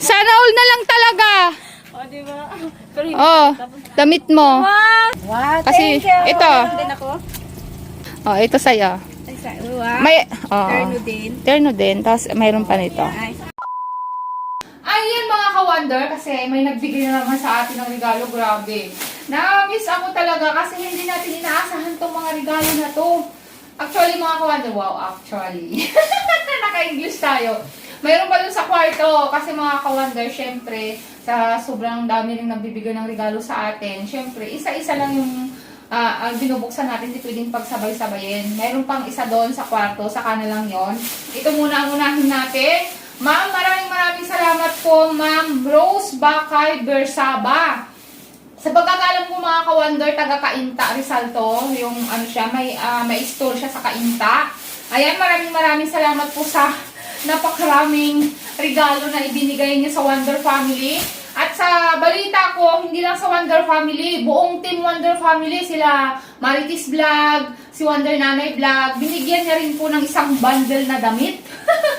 Sana all na lang talaga. O, di ba? Pero hindi. Oh, damit mo. Wow, Kasi, thank you. ito. Din ako. Oh, ito sa'yo. Ay, sa, wow. May, oh. Terno din. Terno din. Tapos, mayroon pa nito. Ay, Ayan mga ka-wonder, kasi may nagbigay na naman sa atin ng regalo, grabe. Na-miss ako talaga kasi hindi natin inaasahan tong mga regalo na to. Actually mga ka-wonder, wow, actually. Naka-English tayo. Mayroon pa dun sa kwarto kasi mga ka-wonder, syempre, sa sobrang dami rin nagbibigay ng regalo sa atin, syempre, isa-isa lang yung ah, ang binubuksan natin, hindi pwedeng pagsabay-sabayin. Mayroon pang isa doon sa kwarto, saka na lang yon. Ito muna ang unahin natin. Ma'am, maraming maraming salamat po, Ma'am Rose Bakay Bersaba. Sa pagkakalam ko mga ka-wonder, taga Kainta Rizal. Yung ano siya, may, ah, may store siya sa Kainta. Ayan, maraming maraming salamat po sa napakaraming regalo na ibinigay niya sa Wonder Family. At sa balita ko, hindi lang sa Wonder Family, buong team Wonder Family, sila Maritis Vlog, si Wonder Nanay Vlog, binigyan niya rin po ng isang bundle na damit.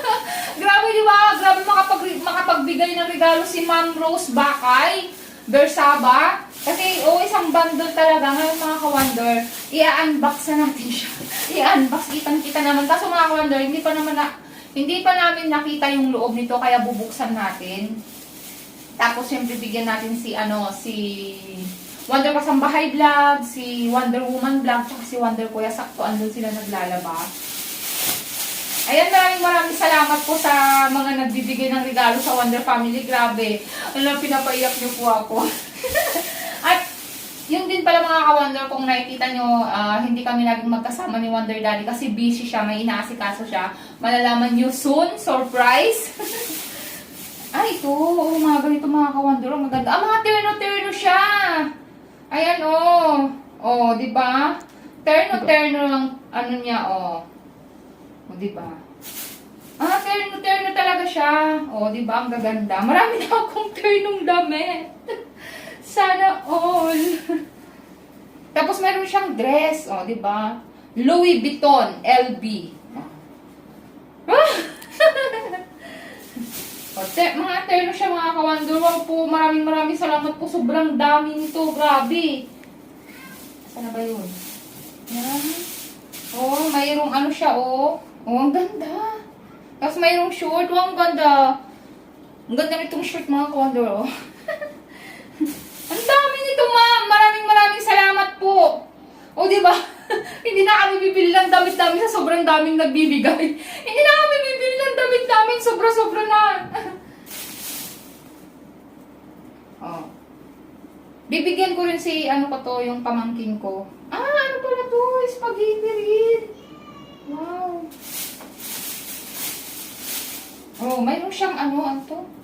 Grabe di ba? Grabe makapag makapagbigay ng regalo si Ma'am Rose Bakay, Bersaba. Kasi, oh, isang bundle talaga. Ngayon mga ka-wonder, i-unbox na natin siya. I-unbox, kitang-kita naman. Kaso mga ka-wonder, hindi pa naman na, hindi pa namin nakita yung loob nito, kaya bubuksan natin. Tapos, syempre, bigyan natin si, ano, si Wonder Kasambahay Vlog, si Wonder Woman Vlog, tsaka si Wonder Kuya Sakto. Andun sila naglalaba. Ayan, maraming maraming salamat po sa mga nagbibigay ng regalo sa Wonder Family. Grabe. Alam, pinapaiyak niyo po ako. Yun din pala mga ka-Wonder, kung nakikita nyo, ah, hindi kami laging magkasama ni Wonder Daddy kasi busy siya, may inaasikaso siya. Malalaman nyo soon, surprise. Ay, ito. Oh, mga ganito mga ka-Wonder. Maganda. Ah, mga terno-terno siya. Ayan, oh. Oh, di ba? Terno-terno lang, ano niya, oh. O, di ba? Ah, terno, terno talaga siya. O, di ba? Ang gaganda. Marami na akong ternong damit. Sana all. Tapos meron siyang dress. O, di ba? Louis Vuitton LB. Ah! o, te, mga terno siya mga kawandor. Wow po, maraming maraming salamat po. Sobrang dami nito. Grabe. Sana ba yun? Yan. Oh, mayroong ano siya, oh. Oh, ang ganda. Tapos mayroong short. Oh, ang ganda. Ang ganda nitong short, mga kondor, oh. ang dami nito, ma'am. Maraming maraming salamat po. Oh, di ba? Hindi na kami bibili ng damit namin sa sobrang daming nagbibigay. Hindi na kami bibili ng damit namin. Sobra-sobra na. oh. Bibigyan ko rin si, ano ko to, yung pamangkin ko. Ah, ano pala to? Spaghetti rin. Wow. Oh, mayroon siyang ano, ano to?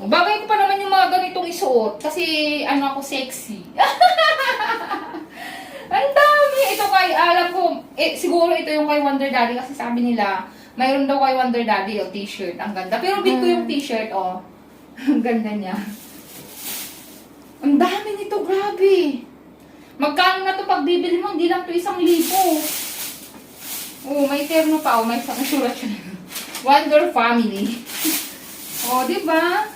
Oh, Bagay ko pa naman yung mga ganitong isuot kasi ano ako sexy. Ang dami! Ito kay, alam ko, eh, siguro ito yung kay Wonder Daddy kasi sabi nila, mayroon daw kay Wonder Daddy o t-shirt. Ang ganda. Pero big ko yung t-shirt, oh. Ang ganda niya. Ang dami nito, grabe. Magkano na to pag bibili mo? Hindi lang to isang libo. Oh, may terno pa. Oh, may isang sulat siya. Wonder Family. oh, di ba?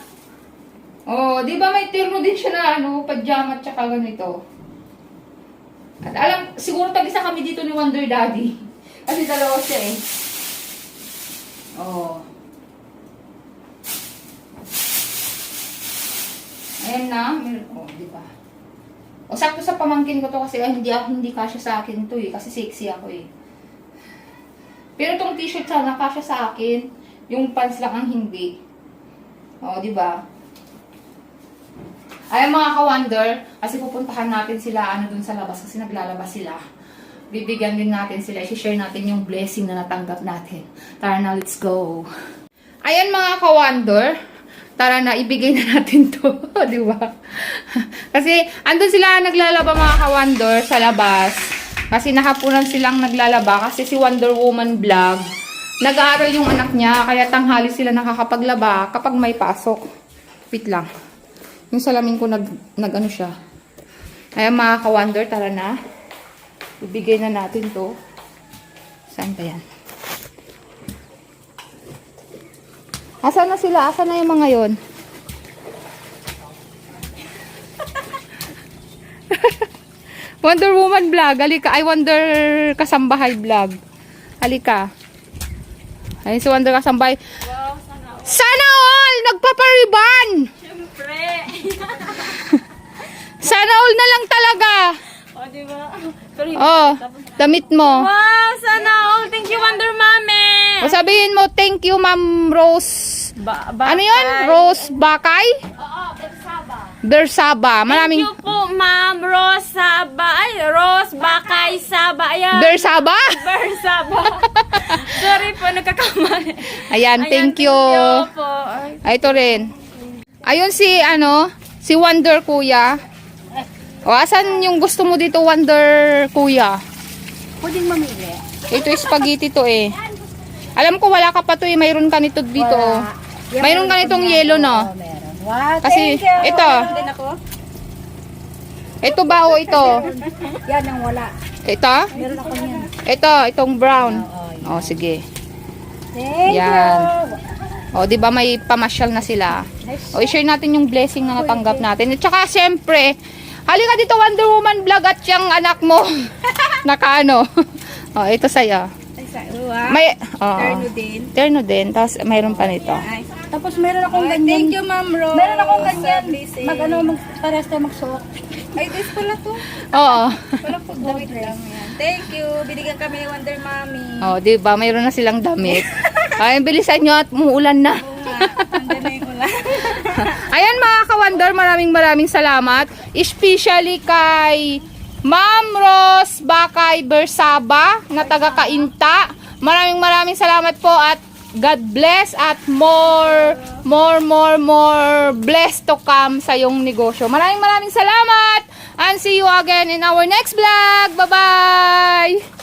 Oh, di ba may terno din siya na ano, pajama at saka ganito. At alam, siguro tag-isa kami dito ni Wonder Daddy. Kasi dalawa siya eh. Oh. Ayan na. Oh, di ba? O, sakto sa pamangkin ko to kasi ah, hindi ako hindi kasya sa akin to eh. Kasi sexy ako eh. Pero tong t-shirt sana kasya sa akin. Yung pants lang ang hindi. O, di ba? Ay, mga ka-wonder, kasi pupuntahan natin sila ano dun sa labas kasi naglalabas sila. Bibigyan din natin sila, i-share natin yung blessing na natanggap natin. Tara na, let's go. Ayan mga ka-wonder, tara na, ibigay na natin to. di ba? kasi, andun sila naglalaba mga ka-wonder sa labas. Kasi nakapunan silang naglalaba kasi si Wonder Woman vlog. Nag-aaral yung anak niya, kaya tanghali sila nakakapaglaba kapag may pasok. Wait lang. Yung salamin ko nag, nag ano siya. Ayan mga ka-wonder, tara na. Ibigay na natin to. Saan ba yan? Asa na sila? Asa na yung mga yon? Wonder Woman vlog. Halika. I Wonder Kasambahay vlog. Halika. Ay, si Wonder Kasambahay. Wow, sana all. Sana all! Nagpapariban! Siyempre. Sana all na lang talaga. O, di ba? Pero hindi. Oh, damit mo. Wow, sana all. Thank you, Wonder Mami. O sabihin mo, thank you, Ma'am Rose. Ba ba Ano yun? Rose Bakay? Oo, Bersaba. Bersaba. Maraming... Thank you po, Ma'am Rosaba. Ay, Rose Bakay Saba. Ayan. Bersaba? Bersaba. Sorry po, nagkakamali. Ayan, Ayan, thank you. po. Ay, Ay, ito rin. Ayun si, ano, si Wonder Kuya. O, asan yung gusto mo dito, Wonder Kuya? Pwedeng mamili. Ito spaghetti to eh. Alam ko wala ka pa to eh. Mayroon ka nito dito oh. Mayroon ka nitong yellow no. Meron. Wow, Kasi ito. Ito ba o ito? Yan ang wala. Ito? Meron ako niyan. Ito, itong brown. O, sige. Thank Yan. O, di ba may pamasyal na sila? O, i-share natin yung blessing na natanggap natin. At saka, syempre, halika dito Wonder Woman vlog at yung anak mo. Nakaano. o, ito sa'yo. May, oo. Terno din. Terno din. Tapos, mayroon pa nito. Tapos meron akong ganyan. Thank you, Ma'am Rose. Meron akong ganyan. Mag ano, mag, parehas tayo magsuot. Ay, this pala to. Oo. Wala po damit lang yan. Thank you. Binigyan kami ni Wonder Mommy. Oh, di ba? Mayroon na silang damit. Ay, bilisan nyo at umuulan na. Ayan mga ka-wonder, maraming maraming salamat. Especially kay Ma'am Rose Bakay Bersaba na taga Kainta. Maraming maraming salamat po at God bless at more, more, more, more blessed to come sa yung negosyo. Maraming maraming salamat and see you again in our next vlog. Bye-bye!